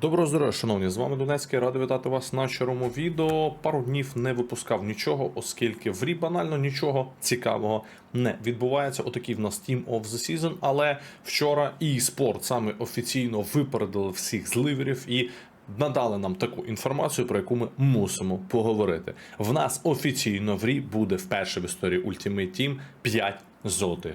Доброго здоров'я, шановні, з вами Донецький, радий вітати вас на чарому відео. Пару днів не випускав нічого, оскільки в рі банально нічого цікавого не відбувається. Отакий в нас Team of the Season, але вчора і спорт саме офіційно випередили всіх зливерів і. Надали нам таку інформацію, про яку ми мусимо поговорити. В нас офіційно в рі буде вперше в історії Ultimate Team 5 золотих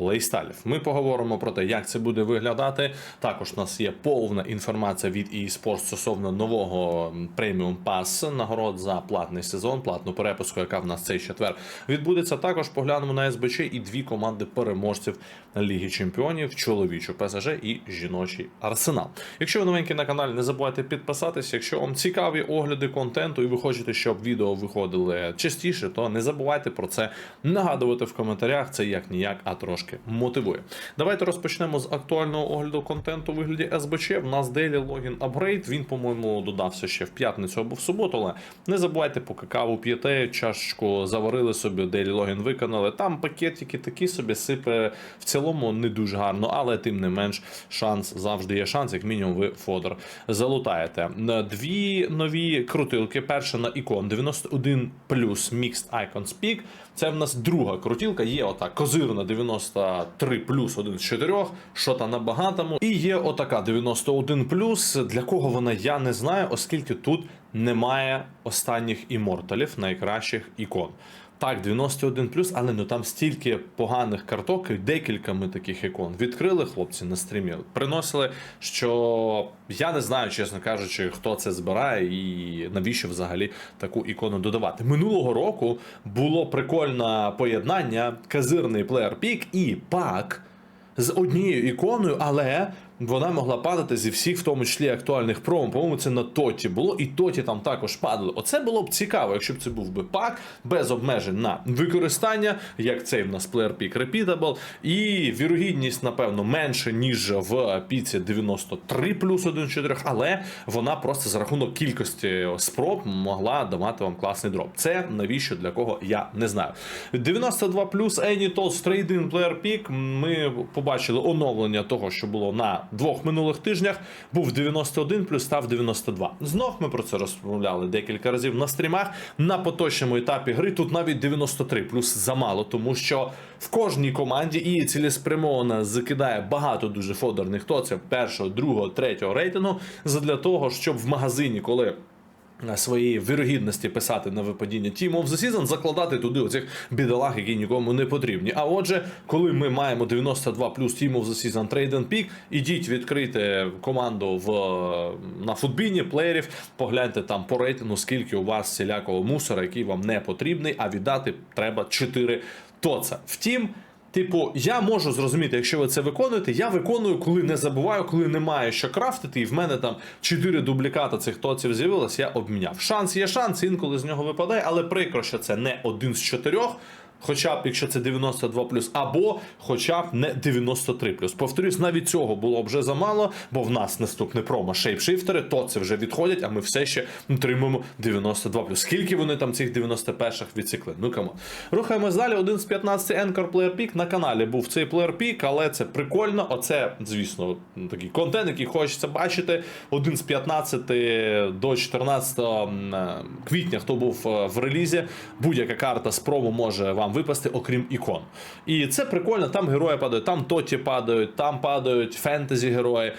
плейстайлів. Ми поговоримо про те, як це буде виглядати. Також у нас є повна інформація від eSports стосовно нового преміум пас нагород за платний сезон, платну перепуску, яка в нас цей четвер відбудеться. Також поглянемо на СБЧ і дві команди переможців Ліги Чемпіонів: чоловічу ПСЖ і жіночий Арсенал. Якщо ви новенькі на каналі, не забувайте підписатися. Якщо вам цікаві огляди контенту і ви хочете, щоб відео виходили частіше, то не забувайте про це нагадувати в коментарях. Це як ніяк, а трошки мотивує. Давайте розпочнемо з актуального огляду контенту у вигляді СБЧ. В нас Daily Login Upgrade. Він, по-моєму, додався ще в п'ятницю або в суботу. Але не забувайте, поки каву п'єте, чашечку заварили собі, Daily Login виконали. Там пакетики такі собі сипе в цілому не дуже гарно, але тим не менш шанс завжди є шанс, як мінімум, ви фодор залутаєте. Дві нові крутилки. Перша на ікон 91 Mixed Icons Peak. Це в нас друга крутілка. Є ота козирна 93 плюс 1 з 4, що та на багатому. І є отака 91 плюс. Для кого вона я не знаю, оскільки тут немає останніх іморталів, найкращих ікон. Так, 91 плюс, але ну там стільки поганих карток, декілька ми таких ікон відкрили хлопці на стрімі. Приносили, що я не знаю, чесно кажучи, хто це збирає і навіщо взагалі таку ікону додавати. Минулого року було прикольне поєднання казирний плеєр пік і пак з однією іконою, але вона могла падати зі всіх, в тому числі актуальних промо. По-моєму, це на Тоті було, і Тоті там також падали. Оце було б цікаво, якщо б це був би пак без обмежень на використання, як цей в нас Player Pick Repeatable, і вірогідність, напевно, менше, ніж в піці 93 плюс 1-4, але вона просто за рахунок кількості спроб могла давати вам класний дроп. Це навіщо для кого я не знаю. 92 плюс Any Toss Trade-in Player Pick. Ми побачили оновлення того, що було на двох минулих тижнях. Був 91 плюс став 92. Знов ми про це розмовляли декілька разів на стрімах. На поточному етапі гри тут навіть 93 плюс замало, тому що в кожній команді і цілеспрямовано закидає багато дуже фодерних тоців першого, другого, третього рейтингу задля того, щоб в магазині, коли своєї вірогідності писати на випадіння Team of the Season, закладати туди оцих бідолах, які нікому не потрібні. А отже, коли ми маємо 92 плюс Team of the Season Trade and Pick, ідіть відкрити команду в на футбіні плеєрів, погляньте там по рейтингу, скільки у вас всілякого мусора, який вам не потрібний, а віддати треба 4 тоца. Втім. Типу, я можу зрозуміти, якщо ви це виконуєте, я виконую, коли не забуваю, коли немає що крафтити, і в мене там 4 дубліката цих тоців з'явилось, я обміняв. Шанс є шанс, інколи з нього випадає, але прикро, що це не один з чотирьох. Хоча б якщо це 92 або хоча б не 93 Повторюсь, навіть цього було вже замало, бо в нас наступне промо шейпшифтери, то це вже відходять, а ми все ще отримуємо 92 Скільки вони там цих 91-х відсікли? Ну кому. Рухаємось далі. Один з 15 Anchor Player Pick на каналі був цей Player Pick, але це прикольно. Оце, звісно, такий контент, який хочеться бачити. Один з 15 до 14 квітня, хто був в релізі, будь-яка карта з промо може вам випасти, окрім ікон. І це прикольно, там герої падають, там тоті падають, там падають фентезі герої.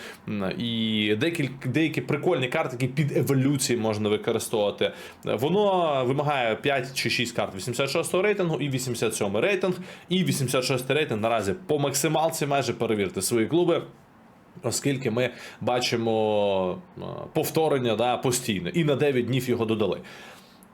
І деякі, деякі прикольні карти, які під еволюції можна використовувати. Воно вимагає 5 чи 6 карт 86 рейтингу і 87 рейтинг. І 86 рейтинг наразі по максималці майже перевірте свої клуби. Оскільки ми бачимо повторення да, постійно, і на 9 днів його додали.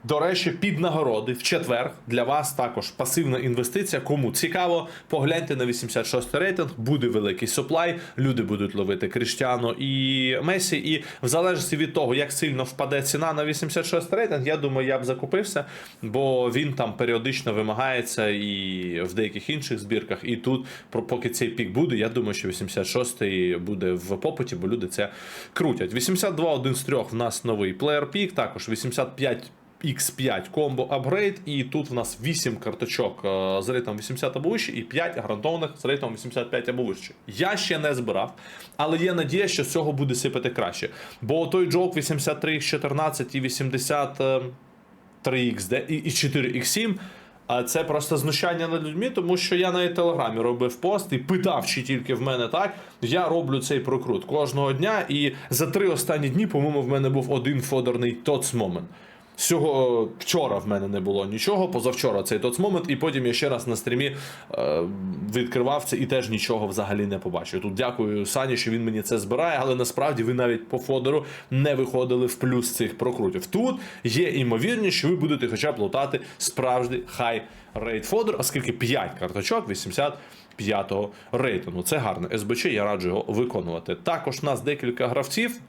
До речі, під нагороди в четвер для вас також пасивна інвестиція. Кому цікаво, погляньте на 86 рейтинг, буде великий суплай. Люди будуть ловити Кріштіану і Месі. І в залежності від того, як сильно впаде ціна на 86 рейтинг, я думаю, я б закупився, бо він там періодично вимагається і в деяких інших збірках. І тут, поки цей пік буде, я думаю, що 86-й буде в попиті, бо люди це крутять. 82 один з трьох в нас новий плеєр пік, також 85 X5 комбо апгрейд, і тут в нас 8 карточок е, з рейтом 80 або вище, і 5 гарантованих з рейтом 85 або вище. Я ще не збирав, але є надія, що з цього буде сипати краще. Бо той джок 83 14 і 80 е, 3XD і і 4X7. А це просто знущання над людьми, тому що я на телеграмі робив пост і питав, чи тільки в мене так. Я роблю цей прокрут кожного дня, і за три останні дні, по-моєму, в мене був один фодерний тоц момент. Сього вчора в мене не було нічого, позавчора цей тоц момент, і потім я ще раз на стрімі е, відкривав це і теж нічого взагалі не побачив. Тут дякую Сані, що він мені це збирає, але насправді ви навіть по фодеру не виходили в плюс цих прокрутів. Тут є імовірність, що ви будете хоча б лутати справжній хай рейд фодер, оскільки 5 карточок 85-го рейтингу. Це гарно. СБЧ, я раджу його виконувати. Також у нас декілька гравців.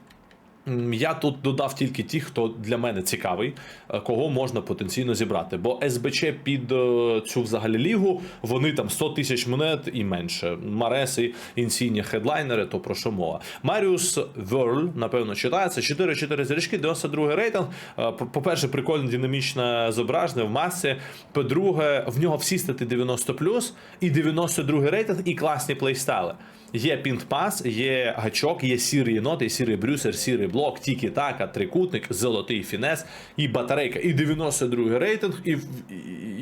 Я тут додав тільки ті, хто для мене цікавий, е, кого можна потенційно зібрати. Бо СБЧ під е, цю взагалі лігу вони там 100 тисяч монет і менше. Мареси, інсійні хедлайнери, то про що мова. Маріус Верл, напевно, читається. 4-4 зірочки, 92 рейтинг. Е, по- По-перше, прикольно динамічне зображення в масі. По-друге, в нього всі стати 90 і 92 рейтинг, і класні плейстайли. Є пінт-пас, є гачок, є сірий єнот, є сірий брюсер, сірий блок, тікі-така, трикутник, золотий фінес і батарейка. І 92 рейтинг, і, і,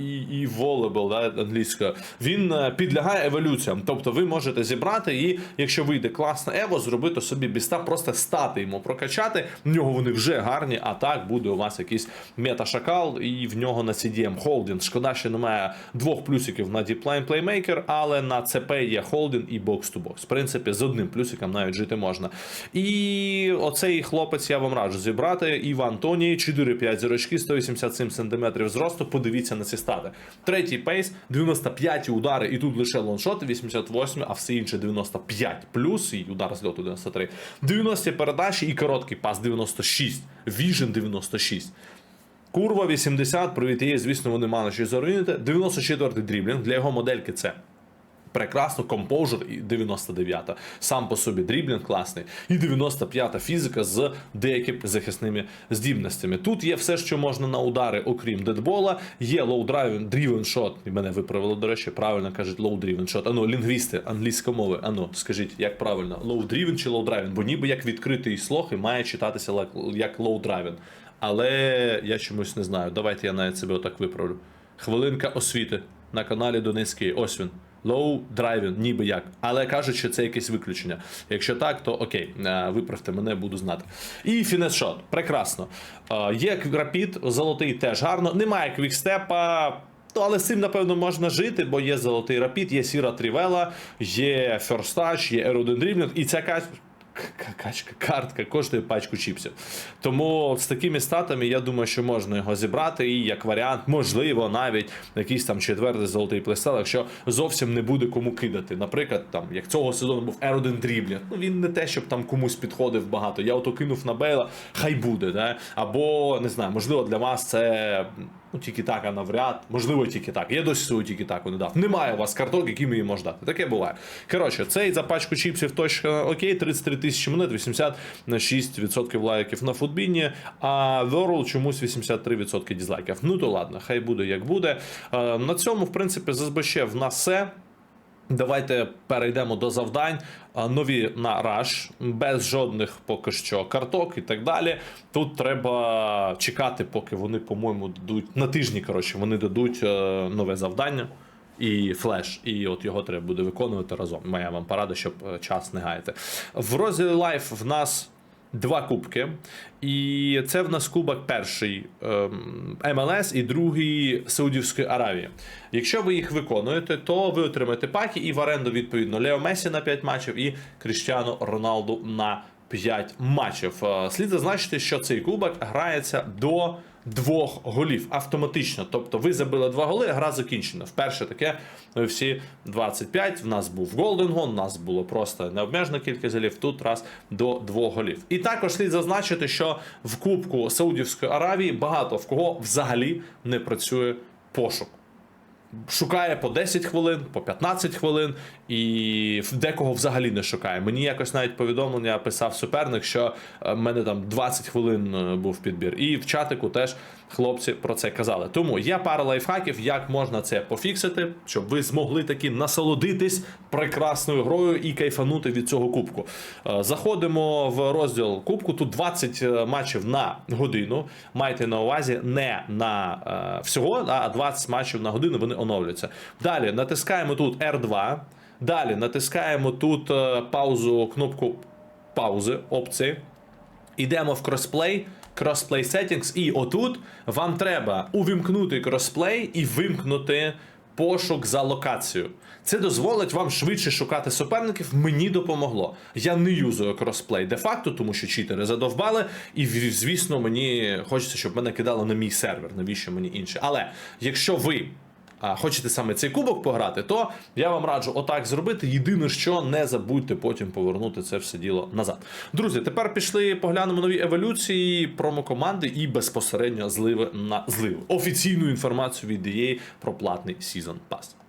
і, і волейбол да, англійською. Він е, підлягає еволюціям. Тобто ви можете зібрати і, якщо вийде класне ево, зробити собі біста, просто стати йому прокачати. В нього вони вже гарні, а так буде у вас якийсь мета-шакал, і в нього на CDM холдинг. Шкода, що немає двох плюсиків на Deepline Playmaker, але на ЦП є холдинг і бокс-то-бокс. В принципі, з одним плюсиком навіть жити можна. І оцей хлопець я вам раджу зібрати. Іван Тоні, 4-5 зірочки, 187 см зросту. Подивіться на ці стати. Третій пейс, 95 удари, і тут лише лоншоти, 88, а все інше 95 плюс, і удар з льоту 93. 90 передачі і короткий пас 96. Віжен 96. Курва 80, привіт є, звісно, вони мали щось заруїнити. 94-й дріблінг. Для його модельки це прекрасно. Композер і 99-та. Сам по собі дріблінг класний. І 95-та фізика з деякими захисними здібностями. Тут є все, що можна на удари, окрім дедбола. Є shot. І мене виправили, до речі, правильно кажуть shot. Ану, лінгвісти англійської мови. Ану, скажіть, як правильно? Driven чи driven? Бо ніби як відкритий слог і має читатися як- driven. Але я чомусь не знаю. Давайте я навіть себе отак виправлю. Хвилинка освіти на каналі Донецький. Ось він. Low driving, ніби як. Але кажуть, що це якесь виключення. Якщо так, то окей, е, виправте мене, буду знати. І фінес шот. Прекрасно. Е, Є рапід, золотий теж гарно. Немає квікстепа. Але з цим, напевно, можна жити, бо є золотий рапід, є сіра трівела, є ферстач, є аеродендрівник, і ця кач... к- качка, картка коштує пачку чіпсів. Тому з такими статами я думаю, що можна його зібрати, і як варіант, можливо, навіть якийсь там четвертий золотий плейстайл, якщо зовсім не буде кому кидати. Наприклад, там як цього сезону був Ероден Дріблінг. Ну він не те, щоб там комусь підходив багато. Я ото кинув на Бейла, хай буде. Да? Або не знаю, можливо, для вас це. Ну, тільки так, а навряд, можливо, тільки так. Я досі свою тільки таку не дав. Немає у вас карток, які її можемо дати. Таке буває. Коротше, цей за пачку чіпсів точно окей, 33 тисячі монет, 86% лайків на футбіні, а Верл чомусь 83% дізлайків. Ну то ладно, хай буде як буде. Е, На цьому, в принципі, зазвичай в нас все. Давайте перейдемо до завдань. Нові на Rush, без жодних поки що карток і так далі. Тут треба чекати, поки вони, по-моєму, дадуть на тижні. Коротше, вони дадуть е, нове завдання і флеш. І от його треба буде виконувати разом. Моя вам порада, щоб е, час не гаяти. В розділі Life в нас. Два кубки, і це в нас кубок перший ем, МЛС і другий Саудівської Аравії. Якщо ви їх виконуєте, то ви отримаєте паки і в оренду відповідно Лео Месі на 5 матчів і Кріштіану Роналду на 5 матчів. Е, Слід зазначити, що цей кубок грається до двох голів автоматично. Тобто ви забили два голи, гра закінчена. Вперше таке ми всі 25. В нас був Gone, в нас було просто необмежена кількість голів. Тут раз до двох голів. І також слід зазначити, що в Кубку Саудівської Аравії багато в кого взагалі не працює пошук. Шукає по 10 хвилин, по 15 хвилин, і декого взагалі не шукає. Мені якось навіть повідомлення писав суперник, що е, в мене там 20 хвилин е, був підбір. І в чатику теж хлопці про це казали. Тому є пара лайфхаків, як можна це пофіксити, щоб ви змогли таки насолодитись прекрасною грою і кайфанути від цього кубку. Е, Заходимо в розділ кубку. Тут 20 матчів на годину. Майте на увазі не на е, всього, а 20 матчів на годину вони оновлюються. Далі натискаємо тут R2. Далі натискаємо тут е, паузу, кнопку паузи, опції. Йдемо в кросплей, кросплей settings, і отут вам треба увімкнути кросплей і вимкнути пошук за локацію. Це дозволить вам швидше шукати суперників. Мені допомогло. Я не юзую кросплей де-факто, тому що читери задовбали. І звісно, мені хочеться, щоб мене кидало на мій сервер. Навіщо мені інше? Але якщо ви хочете саме цей кубок пограти, то я вам раджу отак зробити. Єдине, що не забудьте потім повернути це все діло назад. Друзі, тепер пішли поглянемо нові еволюції, промокоманди і безпосередньо зливи на зливи. Офіційну інформацію від EA про платний сезон Pass.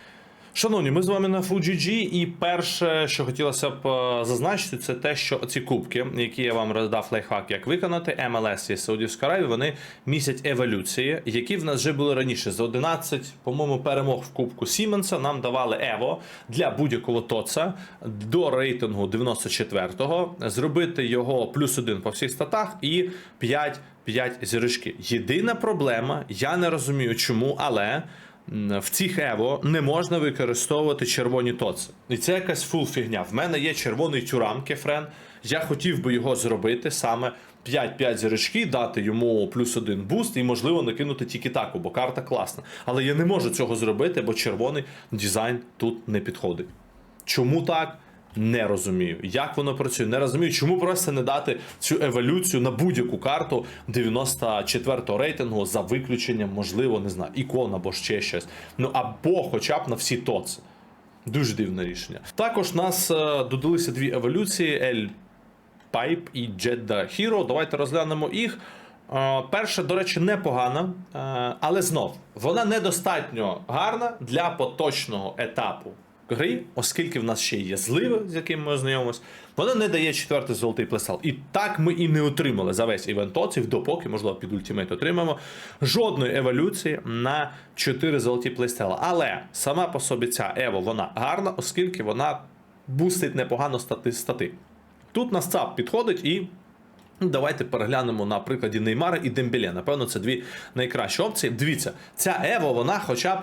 Шановні, ми з вами на FUGG, і перше, що хотілося б е, зазначити, це те, що ці кубки, які я вам роздав лайфхак, як виконати, МЛС і Саудівська Аравія, вони містять еволюції, які в нас вже були раніше. За 11, по-моєму, перемог в кубку Сіменса нам давали Ево для будь-якого тоца до рейтингу 94-го, зробити його плюс один по всіх статах і 5 5 зірочки. Єдина проблема, я не розумію чому, але в цих Ево не можна використовувати червоні тоци. І це якась фул фігня. В мене є червоний тюрам кефрен. Я хотів би його зробити саме 5-5 зірочки, дати йому плюс один буст і, можливо, накинути тільки таку, бо карта класна. Але я не можу цього зробити, бо червоний дизайн тут не підходить. Чому так? Не розумію. Як воно працює, не розумію. Чому просто не дати цю еволюцію на будь-яку карту 94-го рейтингу за виключенням, можливо, не знаю, ікон або ще щось. Ну або хоча б на всі тоци. Дуже дивне рішення. Також нас е, додалися дві еволюції: Ель Пайп і Jedda Hero. Давайте розглянемо їх. Е, Перша, до речі, непогана, е, але знов вона недостатньо гарна для поточного етапу гри, оскільки в нас ще є зливи, з якими ми ознайомимось. Вона не дає четвертий золотий плесал. І так ми і не отримали за весь івент тоців, допоки, можливо, під ультимейт отримаємо жодної еволюції на 4 золоті плейстела. Але сама по собі ця Ево вона гарна, оскільки вона бустить непогано стати стати. Тут нас ЦАП підходить і. Давайте переглянемо на прикладі Неймара і Дембеле. Напевно, це дві найкращі опції. Дивіться, ця Ево, вона хоча б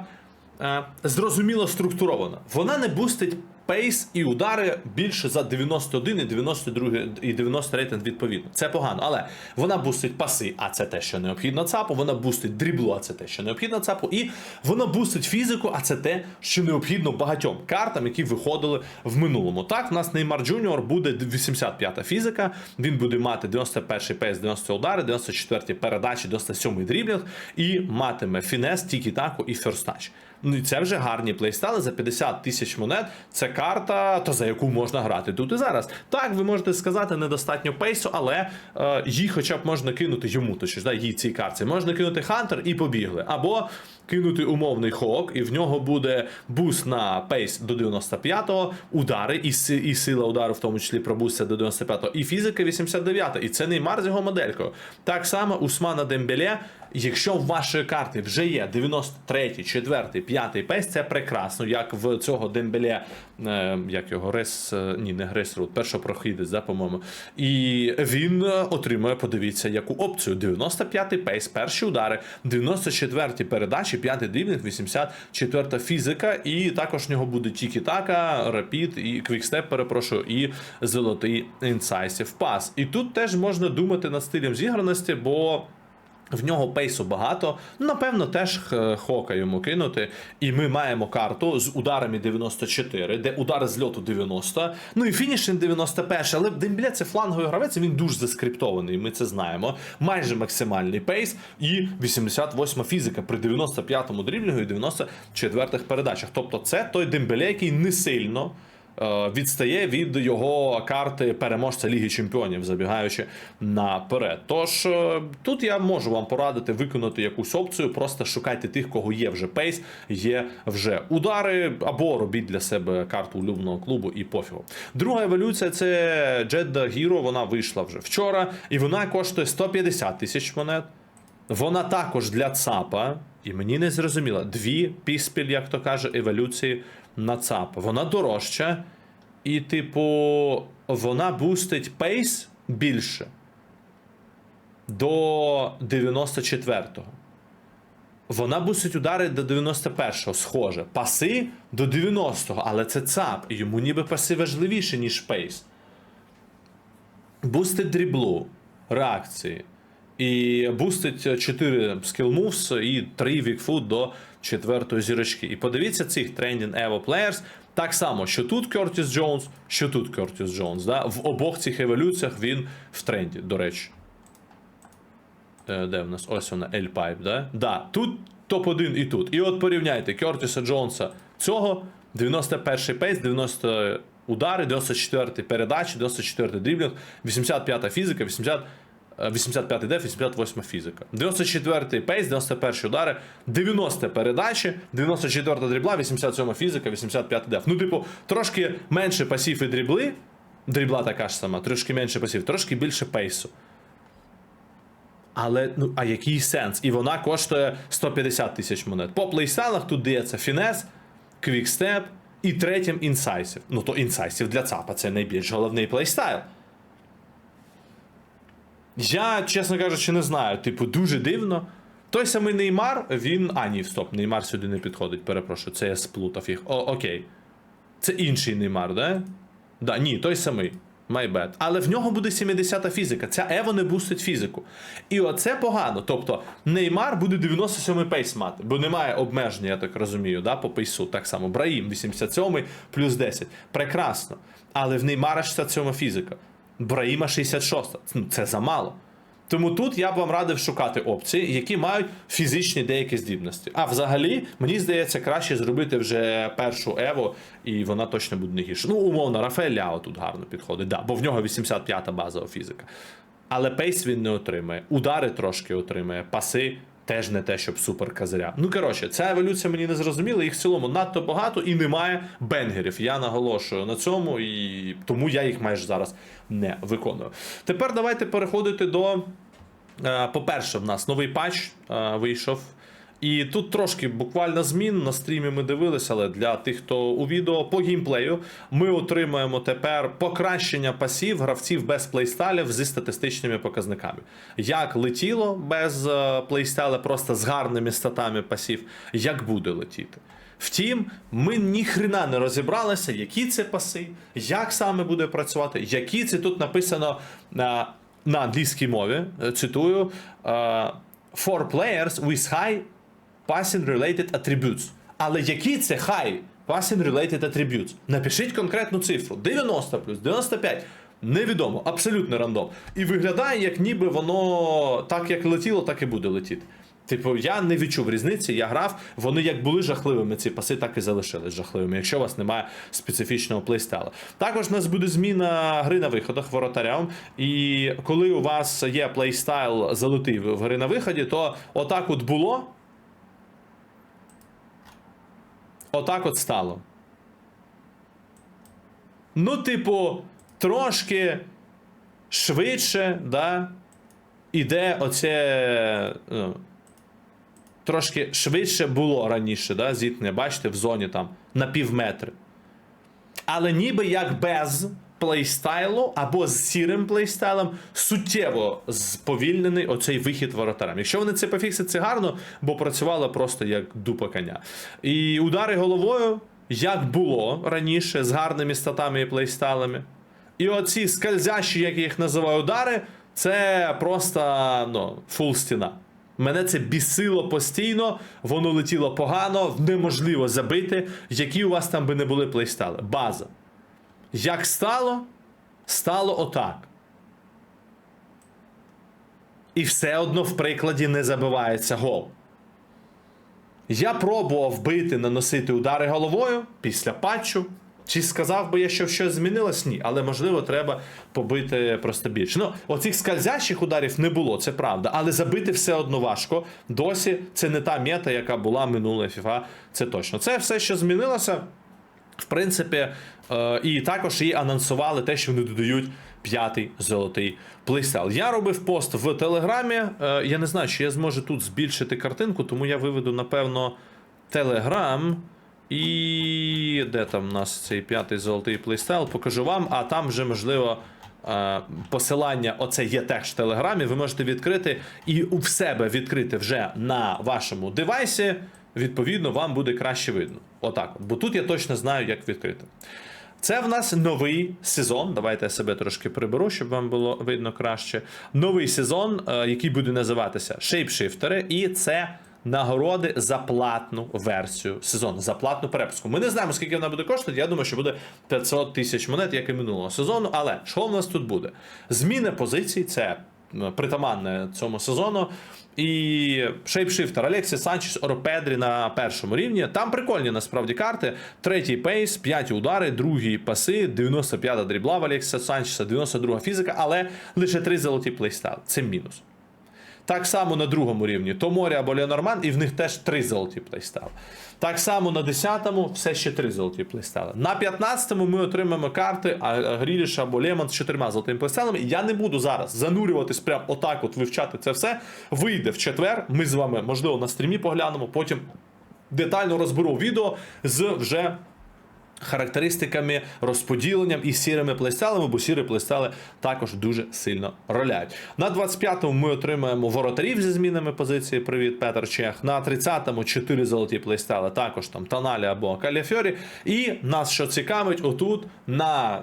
е, зрозуміло структурована. Вона не бустить пейс і удари більше за 91 і 92 і 90 рейтинг відповідно. Це погано, але вона бустить паси, а це те, що необхідно ЦАПу. Вона бустить дріблу, а це те, що необхідно ЦАПу. І вона бустить фізику, а це те, що необхідно багатьом картам, які виходили в минулому. Так, в нас Неймар Джуніор буде 85-та фізика. Він буде мати 91-й пейс, 90 удари, 94-ті передачі, 97-й дріблінг і матиме фінес, тікі-таку і ферстач. Ну і це вже гарні плейстали за 50 тисяч монет. Це карта, та за яку можна грати тут і зараз. Так, ви можете сказати, недостатньо пейсу, але е, їй хоча б можна кинути йому, точніше, да, їй цій карці. Можна кинути Хантер і побігли. Або кинути умовний хок, і в нього буде буст на пейс до 95-го, удари, і, і сила удару, в тому числі пробустся до 95-го, і фізика 89 І це Неймар з його моделькою. Так само Усмана Дембеле. Якщо в вашої карти вже є 93, 4, 5 пейс, це прекрасно, як в цього Дембеле, е, як його Рес, е, ні, не Гресрут, першопрохідець, да, по-моєму. І він е, отримує, подивіться, яку опцію: 95-й пейс, перші удари, 94-й передачі, 5 дрібних, 84 фізика, і також в нього буде Тікі-Така, Рапід і Квікстеп, перепрошую, і золотий інсайсів пас. І тут теж можна думати над стилем зіграності, бо. В нього пейсу багато, напевно, теж хока йому кинути. І ми маємо карту з ударами 94, де удари з льоту 90, ну і фінішинг 91, але Дембля це фланговий гравець, він дуже заскриптований, ми це знаємо. Майже максимальний пейс і 88 фізика при 95-му дріблінгу і 94-х передачах. Тобто це той Дембеле, який не сильно е, відстає від його карти переможця Ліги Чемпіонів, забігаючи наперед. Тож е, тут я можу вам порадити виконати якусь опцію, просто шукайте тих, кого є вже пейс, є вже удари, або робіть для себе карту улюбленого клубу і пофігу. Друга еволюція це Jeddah Hero, вона вийшла вже вчора, і вона коштує 150 тисяч монет. Вона також для ЦАПа, і мені не зрозуміло, дві піспіль, як то каже, еволюції на ЦАП. Вона дорожча, і, типу, вона бустить пейс більше до 94-го. Вона бустить удари до 91-го, схоже. Паси до 90-го, але це ЦАП. Йому ніби паси важливіше, ніж пейс. Бустить дріблу, реакції. І бустить 4 skill moves і 3 вікфут до 4 зірочки. І подивіться цих трендінг Evo Players. Так само, що тут Кертіс Джонс, що тут Кертіс Джонс. Да? В обох цих еволюціях він в тренді, до речі. Е, Де в нас? Ось вона, L-Pipe, да? Да, тут топ-1 і тут. І от порівняйте Кертіса Джонса цього, 91-й пейс, 90 удари, 94-й передачі, 94-й дріблінг, 85-та фізика, 80, е, 85 деф, 88 фізика. 94-й пейс, 91-й удари, 90 передачі, 94-та дрібла, 87 фізика, 85 деф. Ну, типу, трошки менше пасів і дрібли, дрібла така ж сама, трошки менше пасів, трошки більше пейсу. Але ну а який сенс? І вона коштує 150 тисяч монет. По плейстайлах тут дається фінес, квікстеп і третім інсайсів. Ну то інсайсів для ЦАПа це найбільш головний плейстайл. Я, чесно кажучи, не знаю. Типу, дуже дивно. Той самий Неймар, він. А, ні, стоп, Неймар сюди не підходить, перепрошую, це я сплутав їх. О, окей. Це інший Неймар, да? Да, ні, той самий. My bad. Але в нього буде 70-та фізика. Ця Ево не бустить фізику. І оце погано. Тобто Неймар буде 97-й пейс мати, бо немає обмеження, я так розумію, да, по пейсу. Так само. Браїм 87-й плюс 10. Прекрасно. Але в Неймара 67 фізика. Браїма 66. Ну, це замало. Тому тут я б вам радив шукати опції, які мають фізичні деякі здібності. А взагалі, мені здається, краще зробити вже першу Ево, і вона точно буде не гірше. Ну, умовно, Рафаель Ляо тут гарно підходить, да, бо в нього 85-та базова фізика. Але пейс він не отримає. Удари трошки отримає, паси теж не те, щоб супер казаря. Ну коротше, ця еволюція мені не зрозуміла, їх в цілому надто багато і немає бенгерів. Я наголошую на цьому, і тому я їх майже зараз не виконую. Тепер давайте переходити до. Е, По-перше, в нас новий патч е, вийшов. І тут трошки буквально змін на стрімі ми дивилися, але для тих, хто у відео по геймплею, ми отримаємо тепер покращення пасів гравців без плейстайлів зі статистичними показниками. Як летіло без е, плейстайла, просто з гарними статами пасів, як буде летіти. Втім, ми ніхрена не розібралися, які це паси, як саме буде працювати, які це тут написано на, на англійській мові. Е, Цитую: е, For players with high passing related attributes. Але які це high passing related attributes? Напишіть конкретну цифру: 90 плюс 95. Невідомо, абсолютно рандом. І виглядає, як ніби воно так як летіло, так і буде летіти. Типу, я не відчув різниці, я грав, вони як були жахливими, ці паси, так і залишились жахливими, якщо у вас немає специфічного плейстайла. Також у нас буде зміна гри на виходах воротарям. І коли у вас є плейстайл залетий в гри на виході, то отак от було. Отак от стало. Ну, типу, трошки швидше, да, іде оце. Ну, трошки швидше було раніше, да, зіткнення, бачите, в зоні там на пів метри. Але ніби як без плейстайлу або з сірим плейстайлом суттєво сповільнений оцей вихід воротарем. Якщо вони це пофіксять, це гарно, бо працювало просто як дупа коня. І удари головою, як було раніше, з гарними статами і плейстайлами. І оці скользящі, як я їх називаю, удари, це просто ну, фул стіна. Мене це бісило постійно, воно летіло погано, неможливо забити, які у вас там би не були плейстайли. База. Як стало, стало отак. І все одно в прикладі не забивається гол. Я пробував бити, наносити удари головою після патчу. Чи сказав би я, що щось змінилось? Ні, але можливо треба побити просто більше. Ну, оцих скользящих ударів не було, це правда. Але забити все одно важко. Досі це не та мета, яка була минулої FIFA, це точно. Це все, що змінилося. В принципі, е, і також і анонсували те, що вони додають п'ятий золотий плейстайл. Я робив пост в Телеграмі. Е, я не знаю, чи я зможу тут збільшити картинку, тому я виведу, напевно, Телеграм. І де там у нас цей п'ятий золотий плейстайл? Покажу вам, а там вже можливо. е, Посилання, оце є теж в Телеграмі. Ви можете відкрити і в себе відкрити вже на вашому девайсі. Відповідно, вам буде краще видно. Отак. от. Бо тут я точно знаю, як відкрити. Це в нас новий сезон. Давайте я себе трошки приберу, щоб вам було видно краще. Новий сезон, е, який буде називатися Шейпшифтери, і це нагороди за платну версію сезону, за платну перепуску. Ми не знаємо, скільки вона буде коштувати. Я думаю, що буде 500 тисяч монет, як і минулого сезону. Але що в нас тут буде? Зміна позицій це притаманне цьому сезону. І шейпшифтер Алексі Санчес Оропедрі на першому рівні. Там прикольні насправді карти. Третій пейс, п'яті удари, другі паси, 95-та дрібла в Алексіса Санчеса, 92 фізика, але лише три золоті плейстайли. Це мінус. Так само на другому рівні Томорі або Леонорман, і в них теж три золоті плейстайли. Так само на 10-му все ще три золоті плейстайли. На 15-му ми отримаємо карти Гріліш або Лемон з чотирма золотими плейстайлами. Я не буду зараз занурюватись прям отак, от вивчати це все. Вийде в четвер. Ми з вами, можливо, на стрімі поглянемо, потім детально розберу відео з вже характеристиками, розподіленням і сірими плейстайлами, бо сірі плейстайли також дуже сильно роляють. На 25-му ми отримаємо воротарів зі змінами позиції. Привіт, Петр Чех. На 30-му 4 золоті плейстайли, також там Таналі або Каліфьорі. І нас що цікавить, отут на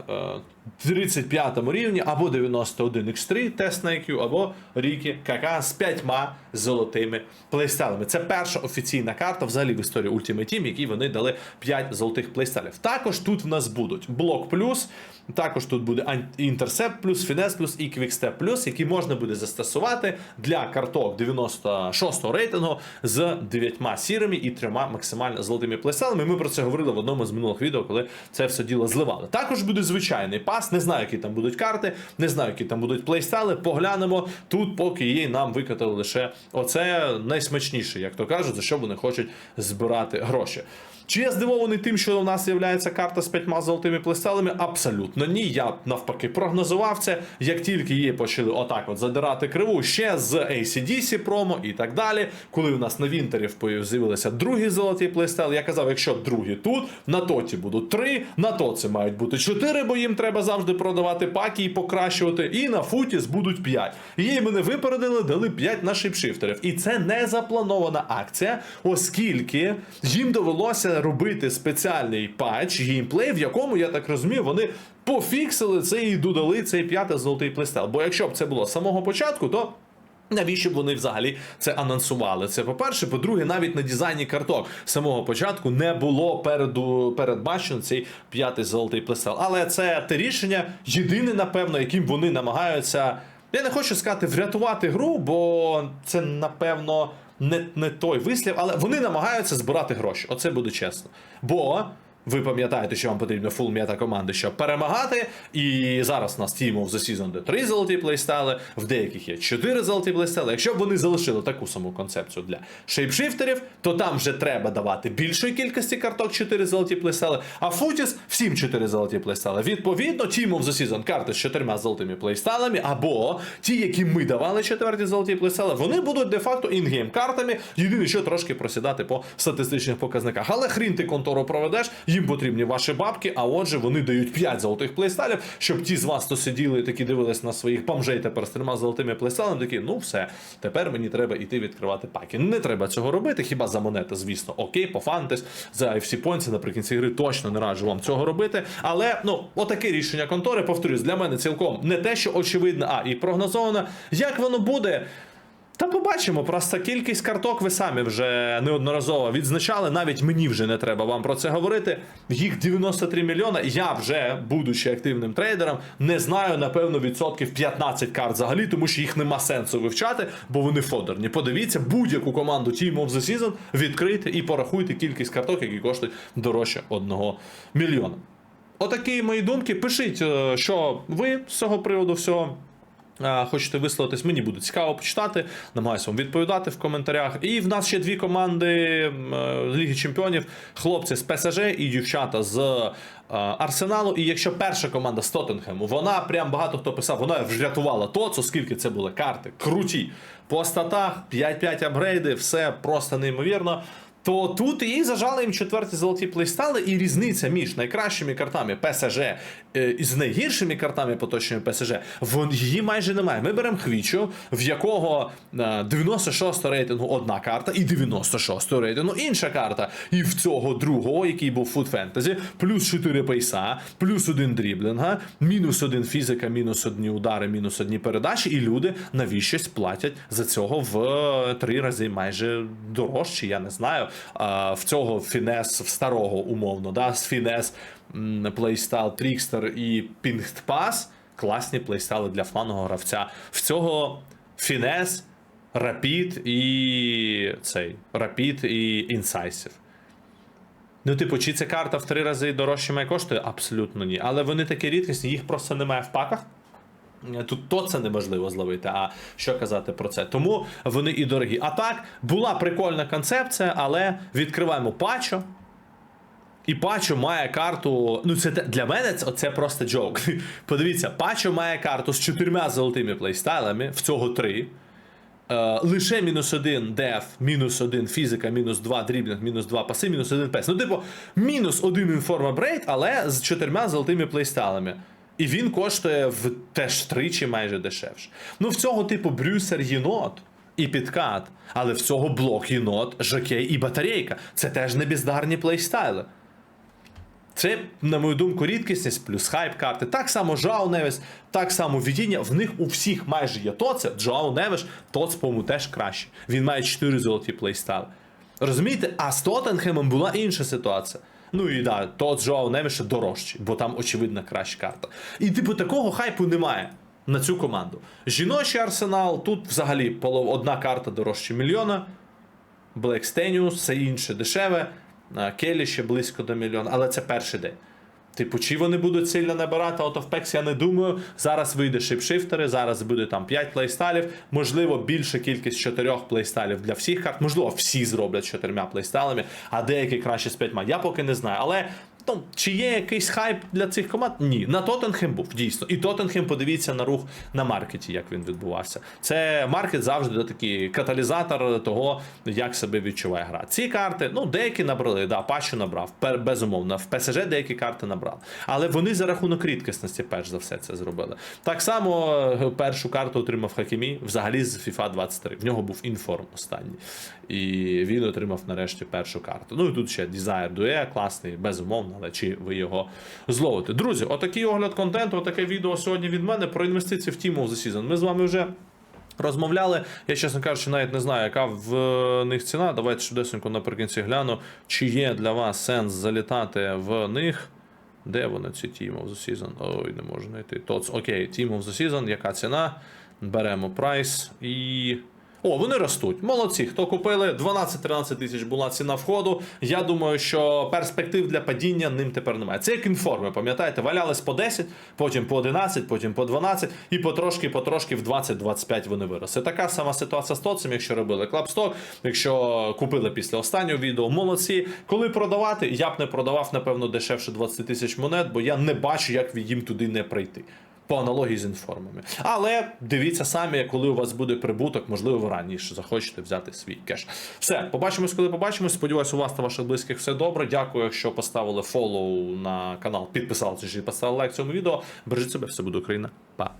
е, 35-му рівні або 91 X3 тест на IQ, або Рікі КК з п'ятьма золотими плейстайлами. Це перша офіційна карта взагалі в історії Ultimate Team, якій вони дали 5 золотих плейстайлів. Також тут в нас будуть блок плюс, також тут буде інтерсепт плюс, фінес плюс і квікстеп плюс, які можна буде застосувати для карток 96-го рейтингу з 9 сірими і трьома максимально золотими плейстайлами. Ми про це говорили в одному з минулих відео, коли це все діло зливали. Також буде звичайний пас. Не знаю, які там будуть карти, не знаю, які там будуть плейстайли. Поглянемо тут, поки її нам викатали лише оце найсмачніше, як то кажуть, за що вони хочуть збирати гроші. Чи я здивований тим, що у нас з'являється карта з п'ятьма золотими плейстайлами? Абсолютно ні. Я навпаки прогнозував це. Як тільки її почали отак от задирати криву, ще з ACDC промо і так далі. Коли у нас на Вінтері з'явилися другі золоті плейстайли, я казав, якщо другі тут, на тоті будуть три, на тоці мають бути чотири, бо їм треба завжди продавати паки і покращувати. І на футіс будуть п'ять. Її мене випередили, дали 5 на шипшифтерів. І це не запланована акція, оскільки їм довелося робити спеціальний патч, геймплей, в якому, я так розумію, вони пофіксили це і додали цей п'ятий золотий плейстайл. Бо якщо б це було з самого початку, то. Навіщо б вони взагалі це анонсували? Це по-перше, по-друге, навіть на дизайні карток з самого початку не було переду передбачено цей п'ятий золотий плейстайл. Але це те рішення, єдине, напевно, яким вони намагаються. Я не хочу сказати врятувати гру, бо це напевно не, не той вислів, але вони намагаються збирати гроші. Оце буде чесно. Бо. Ви пам'ятаєте, що вам потрібно фул мета команди, щоб перемагати. І зараз у нас Team of the Season, де 3 золоті плейстайли, в деяких є 4 золоті плейстайли. Якщо б вони залишили таку саму концепцію для шейпшифтерів, то там вже треба давати більшої кількості карток 4 золоті плейстайли, а Футіс всім 4 золоті плейстайли. Відповідно, Team of the Season карти з 4 золотими плейстайлами, або ті, які ми давали четверті золоті плейстайли, вони будуть де-факто інгейм картами. Єдине, що трошки просідати по статистичних показниках. Але хрін ти контору проведеш, їм потрібні ваші бабки, а отже, вони дають 5 золотих плейстайлів, щоб ті з вас, хто сиділи і такі дивились на своїх бомжей тепер з трьома золотими плейстайлами, такі, ну все, тепер мені треба йти відкривати паки. Не треба цього робити, хіба за монети, звісно, окей, пофантесь, за FC Points наприкінці гри точно не раджу вам цього робити. Але ну, отаке рішення контори, повторюсь, для мене цілком не те, що очевидно, а і прогнозовано. Як воно буде? Та побачимо, просто кількість карток ви самі вже неодноразово відзначали. Навіть мені вже не треба вам про це говорити. Їх 93 мільйона. Я вже, будучи активним трейдером, не знаю, напевно, відсотків 15 карт взагалі, тому що їх нема сенсу вивчати, бо вони фодерні. Подивіться, будь-яку команду Team of the Season відкрийте і порахуйте кількість карток, які коштують дорожче 1 мільйона. отакі мої думки. Пишіть, е, що ви з цього приводу всього. Е, Хочете висловитись, мені буде цікаво почитати. Намагаюся вам відповідати в коментарях. І в нас ще дві команди е, Ліги Чемпіонів: хлопці з ПСЖ і дівчата з е, Арсеналу. І якщо перша команда з Тоттенхему, вона прям багато хто писав, вона врятувала ТОЦ, оскільки це були карти круті. По статах 5-5 апгрейди, все просто неймовірно. То тут і зажали їм четверті золоті плейстали, і різниця між найкращими картами ПСЖ е, і з найгіршими картами поточними ПСЖ, вон її майже немає. Ми беремо Хвічу, в якого е, 96 рейтингу одна карта, і 96 рейтингу інша карта. І в цього другого, який був Food Fantasy, плюс 4 пейса, плюс один дріблінга, мінус один фізика, мінус одні удари, мінус одні передачі, і люди навіщось платять за цього в е, три рази майже дорожче, я не знаю. А, в цього фінес в старого умовно, да, з фінес плейстайл Трікстер і Пінгт Пас класні плейстайли для флангового гравця. В цього фінес, рапід і цей рапід і інсайсів. Ну, типу, чи ця карта в три рази дорожче має коштує? Абсолютно ні. Але вони такі рідкісні, їх просто немає в паках. Тут то це неможливо зловити, а що казати про це. Тому вони і дорогі. А так, була прикольна концепція, але відкриваємо пачо. І Пачо має карту. Ну, це для мене це, це просто джок. Подивіться, Пачо має карту з чотирма золотими плейстайлами, в цього три. Е, лише мінус один деф, мінус один фізика, мінус два дріблінг, мінус два паси, мінус один пес. Ну, типу, мінус один інформа брейд, але з чотирма золотими плейстайлами. І він коштує в теж тричі майже дешевше. Ну, в цього типу брюсер єнот і підкат, але в цього блок єнот, жокей і батарейка. Це теж не бездарні плейстайли. Це, на мою думку, рідкісність плюс хайп карти. Так само Жао Невес, так само Відіння. В них у всіх майже є тоце. Жао Невеш, тоц, по-моєму, теж краще. Він має 4 золоті плейстайли. Розумієте? А з Тоттенхемом була інша ситуація. Ну і да, то Жоау Невіша дорожчий, бо там очевидно краща карта. І типу такого хайпу немає на цю команду. Жіночий арсенал, тут взагалі одна карта дорожче мільйона. Блекстеніус, все інше дешеве. Келі ще близько до мільйона, але це перший день. Типу, чи вони будуть сильно набирати Out of Packs, я не думаю. Зараз вийде шипшифтери, зараз буде там 5 плейстайлів, можливо, більша кількість 4 плейстайлів для всіх карт. Можливо, всі зроблять 4 плейстайлами, а деякі краще з 5. Я поки не знаю. Але ну, чи є якийсь хайп для цих команд? Ні. На Тоттенхем був, дійсно. І Тоттенхем, подивіться на рух на маркеті, як він відбувався. Це маркет завжди такий каталізатор того, як себе відчуває гра. Ці карти, ну, деякі набрали, да, Пачу набрав, безумовно. В ПСЖ деякі карти набрали. Але вони за рахунок рідкісності, перш за все, це зробили. Так само е, першу карту отримав Хакімі взагалі з FIFA 23. В нього був інформ останній. І він отримав нарешті першу карту. Ну і тут ще Desire Due, класний, безумовно, але чи ви його зловите. Друзі, отакий огляд контенту, отаке відео сьогодні від мене про інвестиції в Team of the Season. Ми з вами вже. Розмовляли, я, чесно кажучи, навіть не знаю, яка в е, них ціна. Давайте швидесенько наприкінці гляну, чи є для вас сенс залітати в них. Де вони ці Team of the Season? Ой, не можу знайти. Тоц, окей, Team of the Season, яка ціна? Беремо прайс і. О, вони ростуть. Молодці. Хто купили? 12-13 тисяч була ціна входу. Я думаю, що перспектив для падіння ним тепер немає. Це як інформи, пам'ятаєте, валялись по 10, потім по 11, потім по 12, і потрошки, потрошки в 20-25 вони виросли. Така сама ситуація з Тоцем, якщо робили клапсток, якщо купили після останнього відео, молодці. Коли продавати, я б не продавав, напевно, дешевше 20 тисяч монет, бо я не бачу, як їм туди не прийти. По аналогії з інформами. Але дивіться самі, коли у вас буде прибуток, можливо, ви раніше захочете взяти свій кеш. Все, побачимось, коли побачимось. Сподіваюсь, у вас та ваших близьких все добре. Дякую, якщо поставили фоллоу на канал, підписалися чи поставили лайк цьому відео. Бережіть себе, все буде Україна. Па.